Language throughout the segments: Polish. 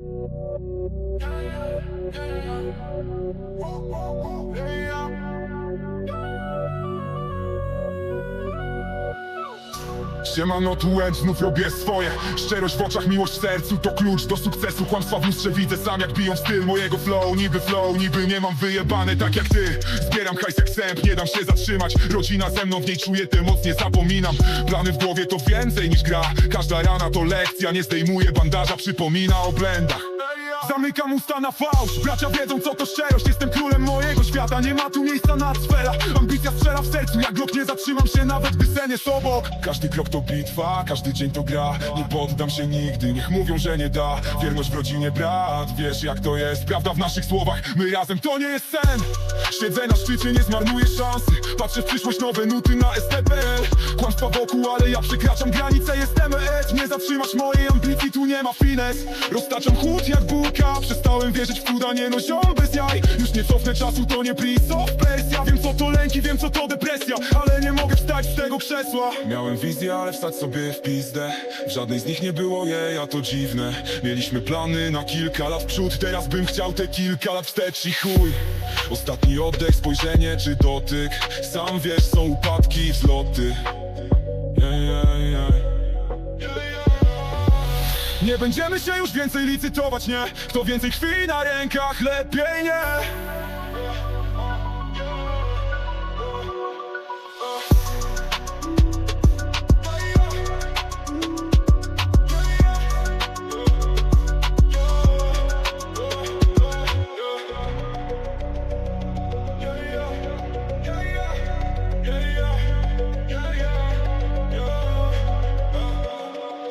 Yeah, yeah, yeah, Siemano, tu Łęcz, znów robię swoje. Szczerość w oczach, miłość w sercu To klucz do sukcesu, kłamstwa w lustrze Widzę sam jak biją styl mojego flow. Niby flow, niby nie mam wyjebane tak jak ty. Zbieram hajs jak sęp, nie dam się zatrzymać. Rodzina ze mną, w niej czuję tę moc, nie zapominam. Plany w głowie to więcej niż gra. Każda rana to lekcja, nie zdejmuję bandaża. Przypomina o blendach Zamykam usta na fałsz. Bracia wiedzą co to szczerość. Jestem królem mojego świata. Nie ma tu miejsca na cwela Ambicja strzela w sercu. Jak glok nie zatrzymam się nawet gdy sen jest obok. Każdy krok to bitwa Każdy dzień to gra. Nie poddam się nigdy. Niech mówią, że nie da. Wierność w rodzinie brat. Wiesz jak to jest. Prawda w naszych słowach. My razem to nie jest sen. Siedzę na szczycie Nie zmarnuję szansy. Patrzę w przyszłość Nowe nuty na STPL Kłamstwa wokół Ale ja przekraczam granice. Jestem ET Nie zatrzymasz mojej Tu nie ma fines. Roztaczam chłód jak bułka. Przestałem wierzyć w cuda Nie no ziom bez jaj. Już nie cofnę czasu To nie prince of Persia Wiem co to lęki Wiem co to depresja. Ale nie mogę wstać z tego krzesła. Miałem wizję Ale wstać sobie w pizdę. W żadnej z nich nie było jej A to dziwne. Mieliśmy plany na kilka lat w przód. Teraz bym chciał te kilka lat wstecz i chuj. Ostatni oddech, spojrzenie czy dotyk. Sam wiesz, są upadki i wzloty. Yeah, yeah. Nie będziemy się już więcej licytować, nie? Kto więcej krwi na rękach, lepiej nie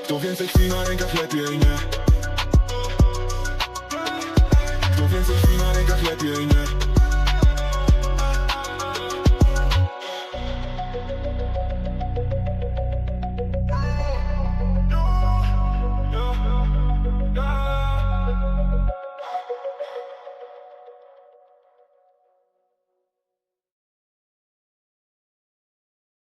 Kto więcej krwi na rękach, lepiej nie. Kto więcej krwi na rękach, lepiej nie